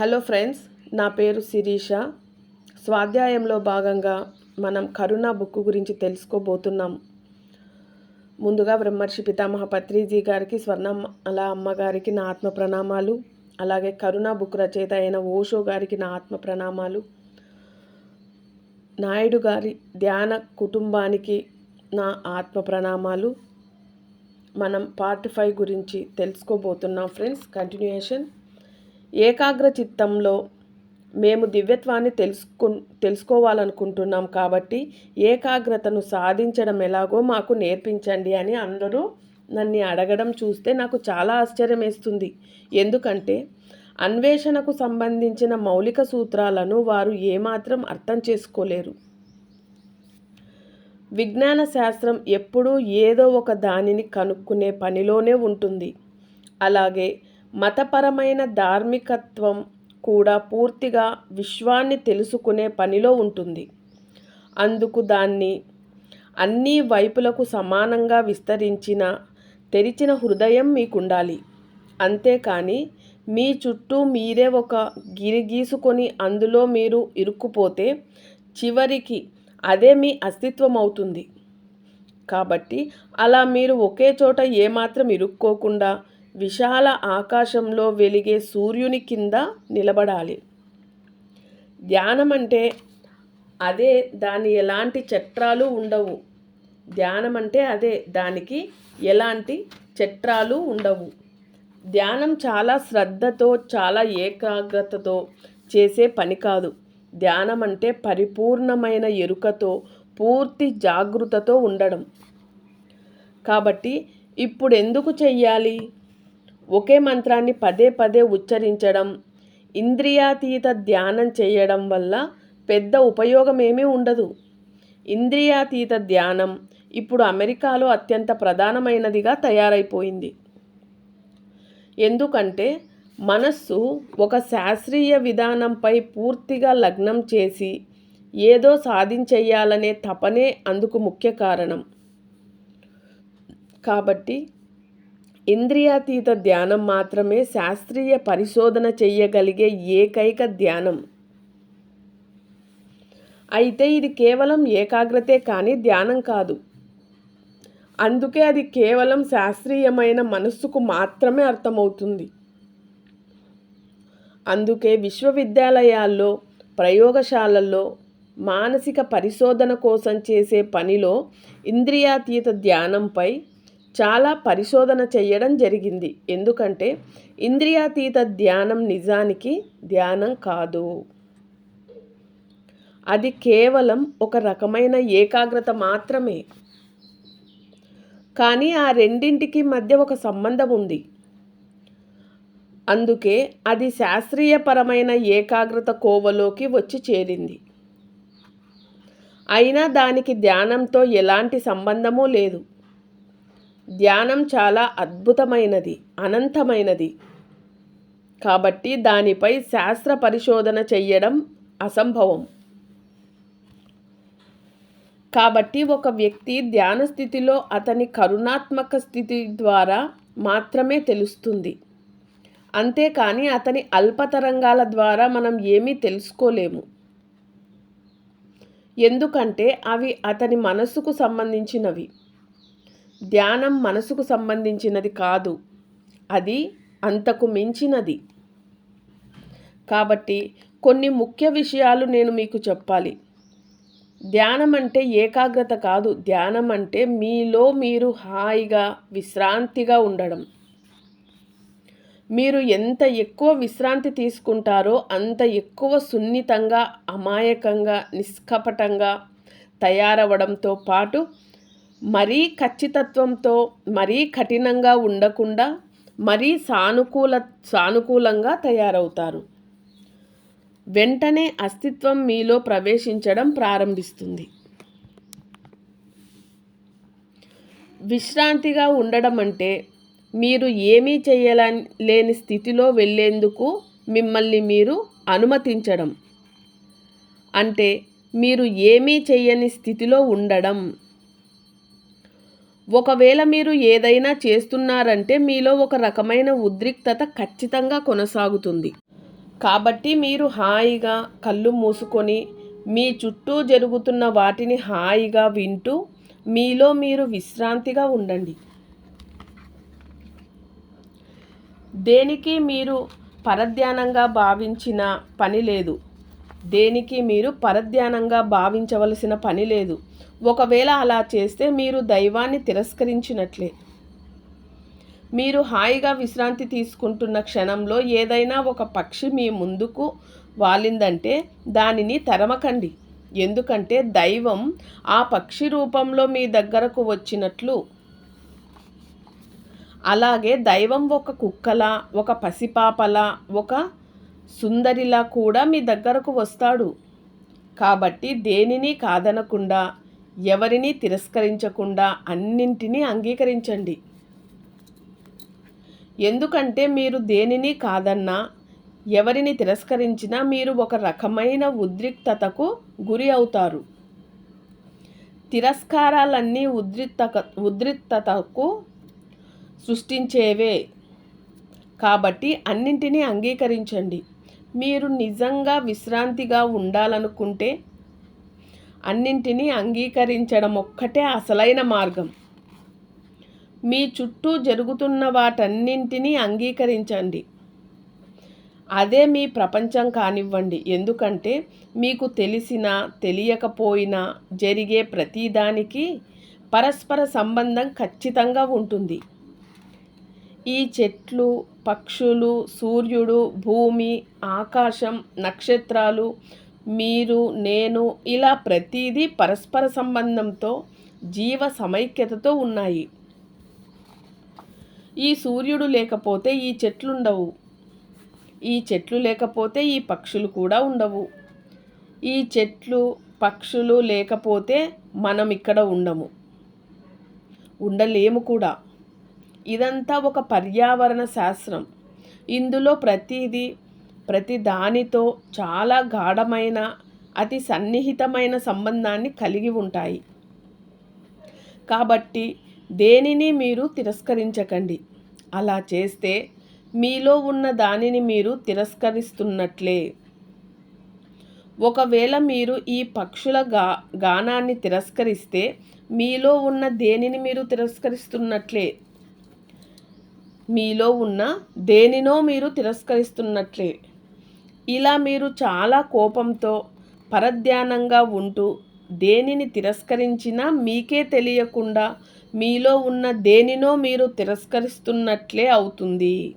Hello friends నా పేరు శిరీష. స్వాధ్యాయంలో భాగంగా మనం కరుణ బుక్ గురించి తెలుసుకోబోతున్నాం. ముందుగా బ్రహ్మర్షి పితామహ పత్రిజీ గారికి స్వర్ణమాల అమ్మగారికి నా ఆత్మ ప్రణామాలు. అలాగే కరుణ బుక్ రచయిత అయిన ఓషో గారికి నా ఆత్మ ప్రణామాలు. నాయుడు గారి ధ్యాన కుటుంబానికి నా ఆత్మ ప్రణామాలు. మనం పార్ట్ ఫైవ్ గురించి తెలుసుకోబోతున్నాం ఫ్రెండ్స్. కంటిన్యూయేషన్. ఏకాగ్ర చిత్తంలో మేము దివ్యత్వాన్ని తెలుసుకు తెలుసుకోవాలనుకుంటున్నాం కాబట్టి ఏకాగ్రతను సాధించడం ఎలాగో మాకు నేర్పించండి అని అందరూ నన్ను అడగడం చూస్తే నాకు చాలా ఆశ్చర్యం వేస్తుంది ఎందుకంటే అన్వేషణకు సంబంధించిన మౌలిక సూత్రాలను వారు ఏమాత్రం అర్థం చేసుకోలేరు. విజ్ఞాన శాస్త్రం ఎప్పుడూ ఏదో ఒక దానిని కనుక్కునే పనిలోనే ఉంటుంది. అలాగే మతపరమైన ధార్మికత్వం కూడా పూర్తిగా విశ్వాన్ని తెలుసుకునే పనిలో ఉంటుంది. అందుకు దాన్ని అన్ని వైపులకు సమానంగా విస్తరించిన తెరిచిన హృదయం మీకుండాలి. అంతేకాని మీ చుట్టూ మీరే ఒక గిరి గీసుకొని అందులో మీరు ఇరుక్కుపోతే చివరికి అదే మీ అస్తిత్వం అవుతుంది కాబట్టి అలా మీరు ఒకే చోట ఏమాత్రం ఇరుక్కోకుండా విశాల ఆకాశంలో వెలిగే సూర్యుని కింద నిలబడాలి. ధ్యానం అంటే అదే దాని ఎలాంటి చట్రాలు ఉండవు. ధ్యానం అంటే అదే దానికి ఎలాంటి చట్రాలు ఉండవు. ధ్యానం చాలా శ్రద్ధతో చాలా ఏకాగ్రతతో చేసే పని కాదు. ధ్యానం అంటే పరిపూర్ణమైన ఎరుకతో పూర్తి జాగృతతో ఉండడం. కాబట్టి ఇప్పుడు ఎందుకు చెయ్యాలి? ఒకే మంత్రాన్ని పదే పదే ఉచ్చరించడం ఇంద్రియాతీత ధ్యానం చేయడం వల్ల పెద్ద ఉపయోగం ఏమీ ఉండదు. ఇంద్రియాతీత ధ్యానం ఇప్పుడు అమెరికాలో అత్యంత ప్రధానమైనదిగా తయారైపోయింది. ఎందుకంటే మనస్సు ఒక శాస్త్రీయ విధానంపై పూర్తిగా లగ్నం చేసి ఏదో సాధించేయాలనే తపనే అందుకు ముఖ్య కారణం. కాబట్టి ఇంద్రియాతీత ధ్యానం మాత్రమే శాస్త్రీయ పరిశోధన చేయగలిగే ఏకైక ధ్యానం. అయితే ఇది కేవలం ఏకాగ్రతే కానీ ధ్యానం కాదు. అందుకే అది కేవలం శాస్త్రీయమైన మనస్సుకు మాత్రమే అర్థమవుతుంది. అందుకే విశ్వవిద్యాలయాల్లో ప్రయోగశాలల్లో మానసిక పరిశోధన కోసం చేసే పనిలో ఇంద్రియాతీత ధ్యానంపై చాలా పరిశోధన చేయడం జరిగింది. ఎందుకంటే ఇంద్రియాతీత ధ్యానం నిజానికి ధ్యానం కాదు. అది కేవలం ఒక రకమైన ఏకాగ్రత మాత్రమే. కానీ ఆ రెండింటికి మధ్య ఒక సంబంధం ఉంది. అందుకే అది శాస్త్రీయపరమైన ఏకాగ్రత కోవలోకి వచ్చి చేరింది. అయినా దానికి ధ్యానంతో ఎలాంటి సంబంధమూ లేదు. ధ్యానం చాలా అద్భుతమైనది అనంతమైనది. కాబట్టి దానిపై శాస్త్ర పరిశోధన చెయ్యడం అసంభవం. కాబట్టి ఒక వ్యక్తి ధ్యాన స్థితిలో అతని కరుణాత్మక స్థితి ద్వారా మాత్రమే తెలుస్తుంది. అంతేకాని అతని అల్పతరంగాల ద్వారా మనం ఏమీ తెలుసుకోలేము. ఎందుకంటే అవి అతని మనస్సుకు సంబంధించినవి. ధ్యానం మనసుకు సంబంధించినది కాదు. అది అంతకు మించినది. కాబట్టి కొన్ని ముఖ్య విషయాలు నేను మీకు చెప్పాలి. ధ్యానం అంటే ఏకాగ్రత కాదు. ధ్యానం అంటే మీలో మీరు హాయిగా విశ్రాంతిగా ఉండడం. మీరు ఎంత ఎక్కువ విశ్రాంతి తీసుకుంటారో అంత ఎక్కువ సున్నితంగా అమాయకంగా నిష్కపటంగా తయారవడంతో పాటు మరీ ఖచ్చితత్వంతో మరీ కఠినంగా ఉండకుండా మరీ సానుకూల సానుకూలంగా తయారవుతారు. వెంటనే అస్తిత్వం మీలో ప్రవేశించడం ప్రారంభిస్తుంది. విశ్రాంతిగా ఉండడం అంటే మీరు ఏమీ చేయలేని స్థితిలో వెళ్ళేందుకు మిమ్మల్ని మీరు అనుమతించడం. అంటే మీరు ఏమీ చేయని స్థితిలో ఉండడం. ఒకవేళ మీరు ఏదైనా చేస్తున్నారంటే మీలో ఒక రకమైన ఉద్రిక్తత ఖచ్చితంగా కొనసాగుతుంది. కాబట్టి మీరు హాయిగా కళ్ళు మూసుకొని మీ చుట్టూ జరుగుతున్న వాటిని హాయిగా వింటూ మీలో మీరు విశ్రాంతిగా ఉండండి. దేనికి మీరు పరధ్యానంగా భావించిన పని లేదు. దేనికి మీరు పరధ్యానంగా భావించవలసిన పని లేదు. ఒకవేళ అలా చేస్తే మీరు దైవాన్ని తిరస్కరించినట్లే. మీరు హాయిగా విశ్రాంతి తీసుకుంటున్న క్షణంలో ఏదైనా ఒక పక్షి మీ ముందుకు వాలిందంటే దానిని తరమకండి. ఎందుకంటే దైవం ఆ పక్షి రూపంలో మీ దగ్గరకు వచ్చినట్లు. అలాగే దైవం ఒక కుక్కలా ఒక పసిపాపలా ఒక సుందరిలా కూడా మీ దగ్గరకు వస్తాడు. కాబట్టి దేనిని కాదనకుండా ఎవరిని తిరస్కరించకుండా అన్నింటినీ అంగీకరించండి. ఎందుకంటే మీరు దేనిని కాదన్నా ఎవరిని తిరస్కరించినా మీరు ఒక రకమైన ఉద్రిక్తతకు గురి అవుతారు. తిరస్కారాలన్నీ ఉద్రిక్త ఉద్రిక్తతకు సృష్టించేవే. కాబట్టి అన్నింటినీ అంగీకరించండి. మీరు నిజంగా విశ్రాంతిగా ఉండాలనుకుంటే అన్నింటినీ అంగీకరించడం ఒక్కటే అసలైన మార్గం. మీ చుట్టూ జరుగుతున్న వాటన్నింటినీ అంగీకరించండి. అదే మీ ప్రపంచం కానివ్వండి. ఎందుకంటే మీకు తెలిసినా తెలియకపోయినా జరిగే ప్రతిదానికి పరస్పర సంబంధం ఖచ్చితంగా ఉంటుంది. ఈ చెట్లు పక్షులు సూర్యుడు భూమి ఆకాశం నక్షత్రాలు మీరు నేను ఇలా ప్రతిదీ పరస్పర సంబంధంతో జీవ సమైక్యతతో ఉన్నాయి. ఈ సూర్యుడు లేకపోతే ఈ చెట్లుండవు. ఈ చెట్లు లేకపోతే ఈ పక్షులు కూడా ఉండవు. ఈ చెట్లు పక్షులు లేకపోతే మనం ఇక్కడ ఉండము. ఉండలేము కూడా. ఇదంతా ఒక పర్యావరణ శాస్త్రం. ఇందులో ప్రతిదీ ప్రతి దానితో చాలా గాఢమైన అతి సన్నిహితమైన సంబంధాన్ని కలిగి ఉంటాయి. కాబట్టి దేనిని మీరు తిరస్కరించకండి. అలా చేస్తే మీలో ఉన్న దానిని మీరు తిరస్కరిస్తున్నట్లే. ఒకవేళ మీరు ఈ పక్షుల గా గానాన్ని తిరస్కరిస్తే మీలో ఉన్న దేనిని మీరు తిరస్కరిస్తున్నట్లే. మీలో ఉన్న దేనినో మీరు తిరస్కరిస్తున్నట్లే. ఇలా మీరు చాలా కోపంతో పరధ్యానంగా ఉంటూ దేనిని తిరస్కరించినా మీకే తెలియకుండా మీలో ఉన్న దేనినో మీరు తిరస్కరిస్తున్నట్లే అవుతుంది.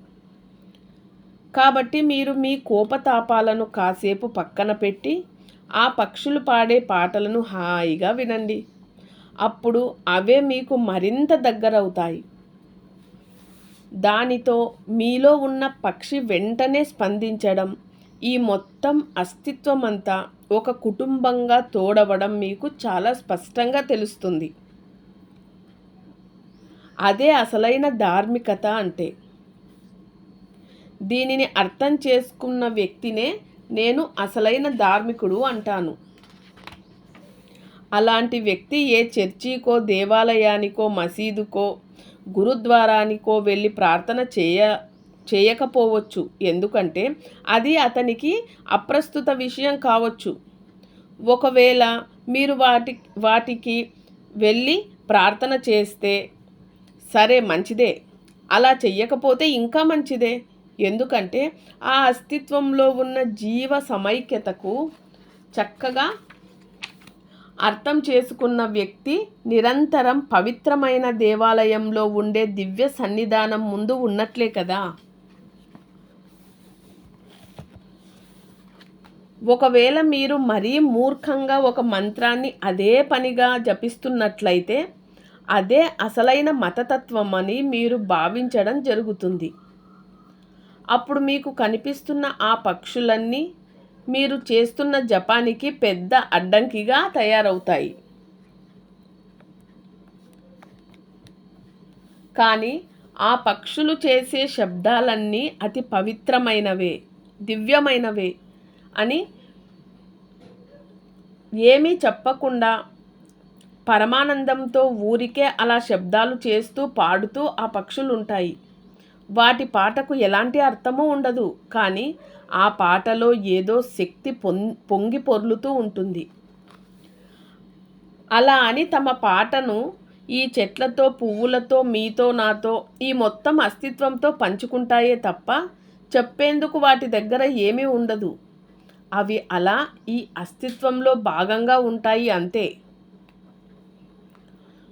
కాబట్టి మీరు మీ కోపతాపాలను కాసేపు పక్కన పెట్టి ఆ పక్షులు పాడే పాటలను హాయిగా వినండి. అప్పుడు అవే మీకు మరింత దగ్గరవుతాయి. దానితో మీలో ఉన్న పక్షి వెంటనే స్పందించడం ఈ మొత్తం అస్తిత్వమంతా ఒక కుటుంబంగా తోడవడం మీకు చాలా స్పష్టంగా తెలుస్తుంది. అదే అసలైన ధార్మికత అంటే. దీనిని అర్థం చేసుకున్న వ్యక్తినే నేను అసలైన ధార్మికుడు అంటాను. అలాంటి వ్యక్తి ఏ చర్చికో దేవాలయానికో మసీదుకో గురుద్వారానికో వెళ్ళి ప్రార్థన చేయ చేయకపోవచ్చు. ఎందుకంటే అది అతనికి అప్రస్తుత విషయం కావచ్చు. ఒకవేళ మీరు వాటి వాటికి వెళ్ళి ప్రార్థన చేస్తే సరే మంచిదే. అలా చెయ్యకపోతే ఇంకా మంచిదే. ఎందుకంటే ఆ అస్తిత్వంలో ఉన్న జీవ సమైక్యతకు చక్కగా అర్థం చేసుకున్న వ్యక్తి నిరంతరం పవిత్రమైన దేవాలయంలో ఉండే దివ్య సన్నిధానం ముందు ఉన్నట్లే కదా? ఒకవేళ మీరు మరీ మూర్ఖంగా ఒక మంత్రాన్ని అదే పనిగా జపిస్తున్నట్లయితే అదే అసలైన మతతత్వం అని మీరు భావించడం జరుగుతుంది. అప్పుడు మీకు కనిపిస్తున్న ఆ పక్షులన్నీ మీరు చేస్తున్న జపానికి పెద్ద అడ్డంకిగా తయారవుతాయి. కానీ ఆ పక్షులు చేసే శబ్దాలన్నీ అతి పవిత్రమైనవే దివ్యమైనవే అని ఏమీ చెప్పకుండా పరమానందంతో ఊరికే అలా శబ్దాలు చేస్తూ పాడుతూ ఆ పక్షులు ఉంటాయి వాటి పాటకు ఎలాంటి అర్థమూ ఉండదు. కానీ ఆ పాటలో ఏదో శక్తి పొంగి పొర్లుతూ ఉంటుంది. అలా అని తమ పాటను ఈ చెట్లతో పువ్వులతో మీతో నాతో ఈ మొత్తం అస్తిత్వంతో పంచుకుంటాయే తప్ప చెప్పేందుకు వాటి దగ్గర ఏమీ ఉండదు. అవి అలా ఈ అస్తిత్వంలో భాగంగా ఉంటాయి అంతే.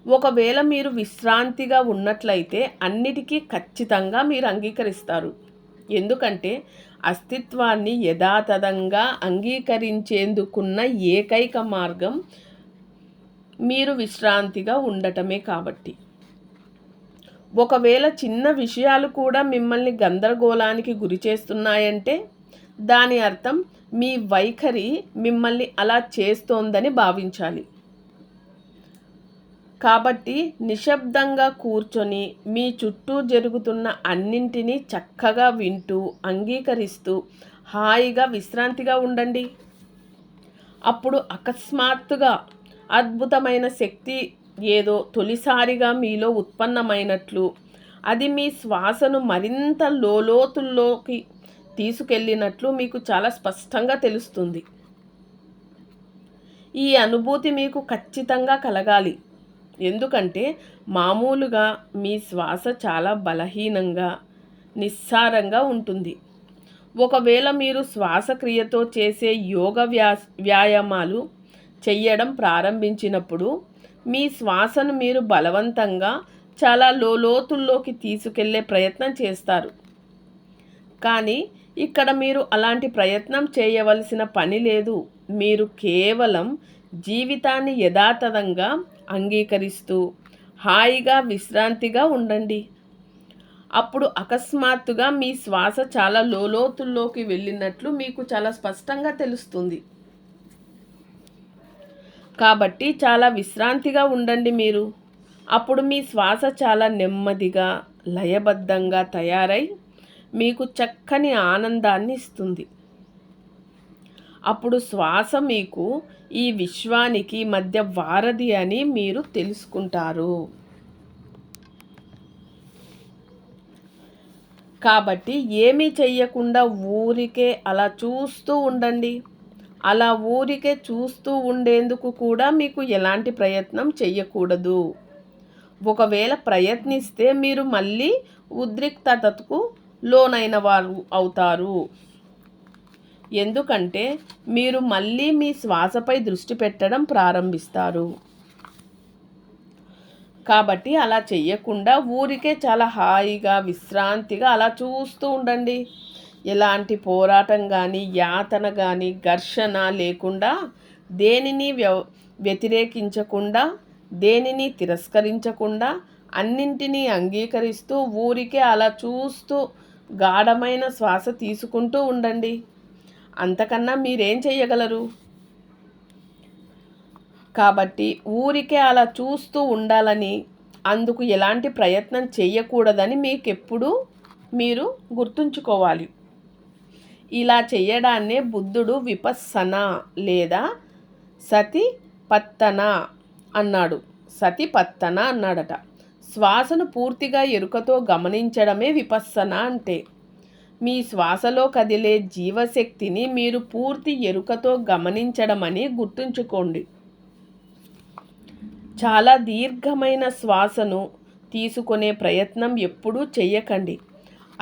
ఒకవేళ మీరు విశ్రాంతిగా ఉన్నట్లయితే అన్నిటికీ ఖచ్చితంగా మీరు అంగీకరిస్తారు. ఎందుకంటే అస్తిత్వాన్ని యథాతథంగా అంగీకరించేందుకున్న ఏకైక మార్గం మీరు విశ్రాంతిగా ఉండటమే కాబట్టి. ఒకవేళ చిన్న విషయాలు కూడా మిమ్మల్ని గందరగోళానికి గురి చేస్తున్నాయంటే దాని అర్థం మీ వైఖరి మిమ్మల్ని అలా చేస్తోందని భావించాలి. కాబట్టి నిశ్శబ్దంగా కూర్చొని మీ చుట్టూ జరుగుతున్న అన్నింటినీ చక్కగా వింటూ అంగీకరిస్తూ హాయిగా విశ్రాంతిగా ఉండండి. అప్పుడు అకస్మాత్తుగా అద్భుతమైన శక్తి ఏదో తొలిసారిగా మీలో ఉత్పన్నమైనట్లు అది మీ శ్వాసను మరింత లోతుల్లోకి తీసుకెళ్ళినట్లు మీకు చాలా స్పష్టంగా తెలుస్తుంది. ఈ అనుభూతి మీకు ఖచ్చితంగా కలగాలి. ఎందుకంటే మామూలుగా మీ శ్వాస చాలా బలహీనంగా నిస్సారంగా ఉంటుంది. ఒకవేళ మీరు శ్వాసక్రియతో చేసే యోగ వ్యా వ్యాయామాలు చెయ్యడం ప్రారంభించినప్పుడు మీ శ్వాసను మీరు బలవంతంగా చాలా లోతుల్లోకి తీసుకెళ్ళే ప్రయత్నం చేస్తారు. కానీ ఇక్కడ మీరు అలాంటి ప్రయత్నం చేయవలసిన పని లేదు. మీరు కేవలం జీవితాన్ని యథాతథంగా అంగీకరిస్తూ హాయిగా విశ్రాంతిగా ఉండండి. అప్పుడు అకస్మాత్తుగా మీ శ్వాస చాలా లోతుల్లోకి వెళ్ళినట్లు మీకు చాలా స్పష్టంగా తెలుస్తుంది. కాబట్టి చాలా విశ్రాంతిగా ఉండండి మీరు. అప్పుడు మీ శ్వాస చాలా నెమ్మదిగా లయబద్ధంగా తయారై మీకు చక్కని ఆనందాన్ని ఇస్తుంది. అప్పుడు శ్వాస మీకు ఈ విశ్వానికి మధ్య వారధి అని మీరు తెలుసుకుంటారు. కాబట్టి ఏమీ చెయ్యకుండా ఊరికే అలా చూస్తూ ఉండండి. అలా ఊరికే చూస్తూ ఉండేందుకు కూడా మీకు ఎలాంటి ప్రయత్నం చెయ్యకూడదు. ఒకవేళ ప్రయత్నిస్తే మీరు మళ్ళీ ఉద్రిక్తతకు లోనైన వారు అవుతారు. ఎందుకంటే మీరు మళ్ళీ మీ శ్వాసపై దృష్టి పెట్టడం ప్రారంభిస్తారు. కాబట్టి అలా చెయ్యకుండా ఊరికే చాలా హాయిగా విశ్రాంతిగా అలా చూస్తూ ఉండండి. ఎలాంటి పోరాటం కానీ యాతన కానీ ఘర్షణ లేకుండా దేనిని వ్యతిరేకించకుండా దేనిని తిరస్కరించకుండా అన్నింటినీ అంగీకరిస్తూ ఊరికే అలా చూస్తూ గాఢమైన శ్వాస తీసుకుంటూ ఉండండి. అంతకన్నా మీరేం చేయగలరు కాబట్టి ఊరికే అలా చూస్తూ ఉండాలని అందుకు ఎలాంటి ప్రయత్నం చేయకూడదని మీకెప్పుడు మీరు గుర్తుంచుకోవాలి. ఇలా చేయడాన్నే బుద్ధుడు విపస్సన లేదా సతి పత్తన అన్నాడు. సతి పత్తన అన్నాడట. శ్వాసను పూర్తిగా ఎరుకతో గమనించడమే విపస్సన అంటే. మీ శ్వాసలో కదిలే జీవశక్తిని మీరు పూర్తి ఎరుకతో గమనించడమని గుర్తుంచుకోండి. చాలా దీర్ఘమైన శ్వాసను తీసుకునే ప్రయత్నం ఎప్పుడూ చేయకండి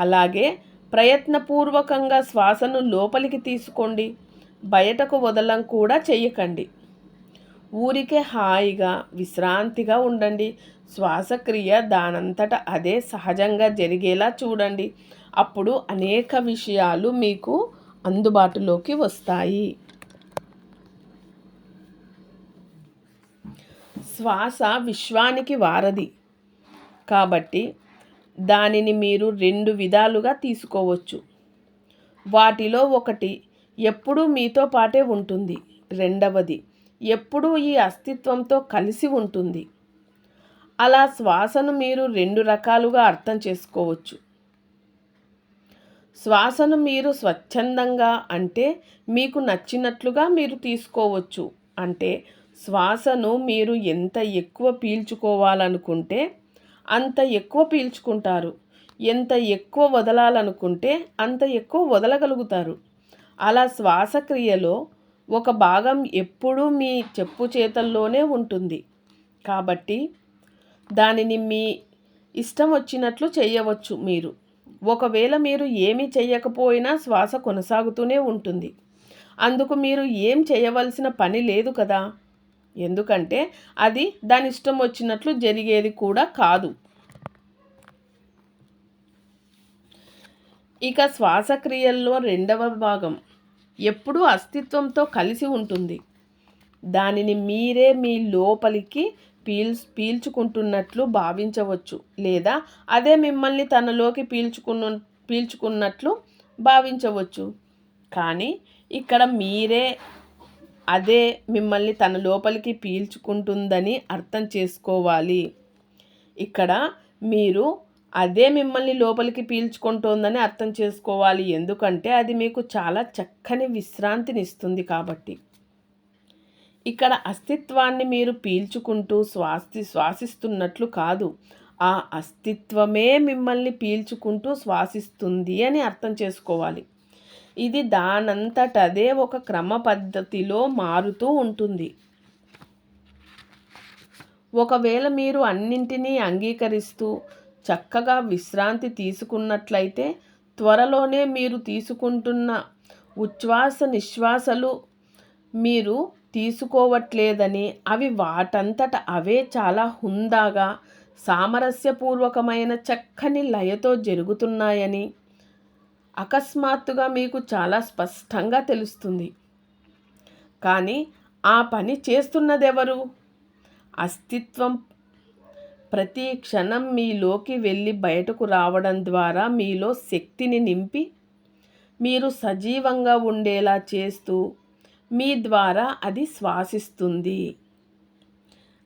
అలాగే ప్రయత్నపూర్వకంగా శ్వాసను లోపలికి తీసుకోండి. బయటకు వదలం కూడా చేయకండి ఊరికే హాయిగా విశ్రాంతిగా ఉండండి. శ్వాసక్రియ దానంతట అదే సహజంగా జరిగేలా చూడండి. అప్పుడు అనేక విషయాలు మీకు అందుబాటులోకి వస్తాయి. శ్వాస విశ్వానికి వారది కాబట్టి దానిని మీరు రెండు విధాలుగా తీసుకోవచ్చు. వాటిలో ఒకటి ఎప్పుడూ మీతో పాటే ఉంటుంది. రెండవది ఎప్పుడూ ఈ అస్తిత్వంతో కలిసి ఉంటుంది. అలా శ్వాసను మీరు రెండు రకాలుగా అర్థం చేసుకోవచ్చు. శ్వాసను మీరు స్వచ్ఛందంగా అంటే మీకు నచ్చినట్లుగా మీరు తీసుకోవచ్చు. అంటే శ్వాసను మీరు ఎంత ఎక్కువ పీల్చుకోవాలనుకుంటే అంత ఎక్కువ పీల్చుకుంటారు. ఎంత ఎక్కువ వదలాలనుకుంటే అంత ఎక్కువ వదలగలుగుతారు. అలా శ్వాసక్రియలో ఒక భాగం ఎప్పుడూ మీ చెప్పు చేతల్లోనే ఉంటుంది. కాబట్టి దానిని మీ ఇష్టం వచ్చినట్లు చేయవచ్చు మీరు. ఒకవేళ మీరు ఏమి చేయకపోయినా శ్వాస కొనసాగుతూనే ఉంటుంది. అందుకు మీరు ఏం చేయవలసిన పని లేదు కదా? ఎందుకంటే అది దాని ఇష్టం వచ్చినట్లు జరిగేది కూడా కాదు. ఇక శ్వాసక్రియల్లో రెండవ భాగం. ఎప్పుడూ అస్తిత్వంతో కలిసి ఉంటుంది. దానిని మీరే మీ లోపలికి పీల్స్ పీల్చుకుంటున్నట్లు భావించవచ్చు లేదా అదే మిమ్మల్ని తనలోకి పీల్చుకున్న పీల్చుకున్నట్లు భావించవచ్చు. కానీ ఇక్కడ మీరే అదే మిమ్మల్ని తన లోపలికి పీల్చుకుంటుందని అర్థం చేసుకోవాలి. ఇక్కడ మీరు అదే మిమ్మల్ని లోపలికి పీల్చుకుంటోందని అర్థం చేసుకోవాలి. ఎందుకంటే అది మీకు చాలా చక్కని విశ్రాంతిని ఇస్తుంది కాబట్టి. ఇక్కడ అస్తిత్వాన్ని మీరు పీల్చుకుంటూ శ్వాసి శ్వాసిస్తున్నట్లు కాదు. ఆ అస్తిత్వమే మిమ్మల్ని పీల్చుకుంటూ శ్వాసిస్తుంది అని అర్థం చేసుకోవాలి. ఇది దానంతటదే ఒక క్రమ పద్ధతిలో మారుతూ ఉంటుంది. ఒకవేళ మీరు అన్నింటినీ అంగీకరిస్తూ చక్కగా విశ్రాంతి తీసుకున్నట్లయితే త్వరలోనే మీరు తీసుకుంటున్న ఉచ్ఛ్వాస నిశ్వాసలు మీరు తీసుకోవట్లేదని అవి వాటంతట అవే చాలా హుందాగా సామరస్యపూర్వకమైన చక్కని లయతో జరుగుతున్నాయని అకస్మాత్తుగా మీకు చాలా స్పష్టంగా తెలుస్తుంది. కానీ ఆ పని చేస్తున్నదెవరు? అస్తిత్వం. ప్రతి క్షణం మీలోకి వెళ్ళి బయటకు రావడం ద్వారా మీలో శక్తిని నింపి మీరు సజీవంగా ఉండేలా చేస్తూ మీ ద్వారా అది శ్వాసిస్తుంది.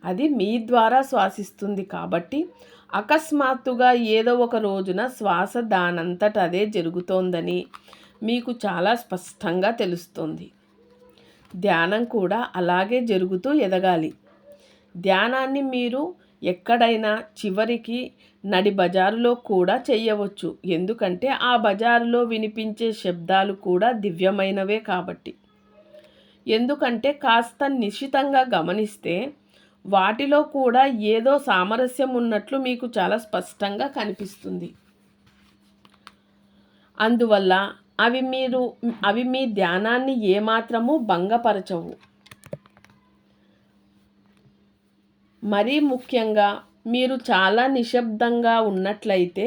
అది మీ ద్వారా శ్వాసిస్తుంది కాబట్టి అకస్మాత్తుగా ఏదో ఒక రోజున శ్వాస దానంతట అదే జరుగుతోందని మీకు చాలా స్పష్టంగా తెలుస్తుంది. ధ్యానం కూడా అలాగే జరుగుతూ ఎదగాలి. ధ్యానాన్ని మీరు ఎక్కడైనా చివరికి నడి బజారులో కూడా చేయవచ్చు. ఎందుకంటే ఆ బజారులో వినిపించే శబ్దాలు కూడా దివ్యమైనవే కాబట్టి. ఎందుకంటే కాస్త నిశితంగా గమనిస్తే వాటిలో కూడా ఏదో సామరస్యం ఉన్నట్లు మీకు చాలా స్పష్టంగా కనిపిస్తుంది. అందువల్ల అవి మీరు అవి మీ ధ్యానాన్ని ఏమాత్రము భంగపరచవు. మరీ ముఖ్యంగా మీరు చాలా నిశ్శబ్దంగా ఉన్నట్లయితే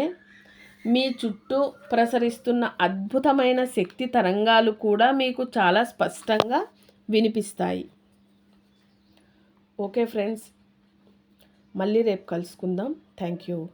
మీ చుట్టూ ప్రసరిస్తున్న అద్భుతమైన శక్తి తరంగాలు కూడా మీకు చాలా స్పష్టంగా వినిపిస్తాయి. ఓకే ఫ్రెండ్స్ మళ్ళీ రేపు కలుసుకుందాం. Thank you.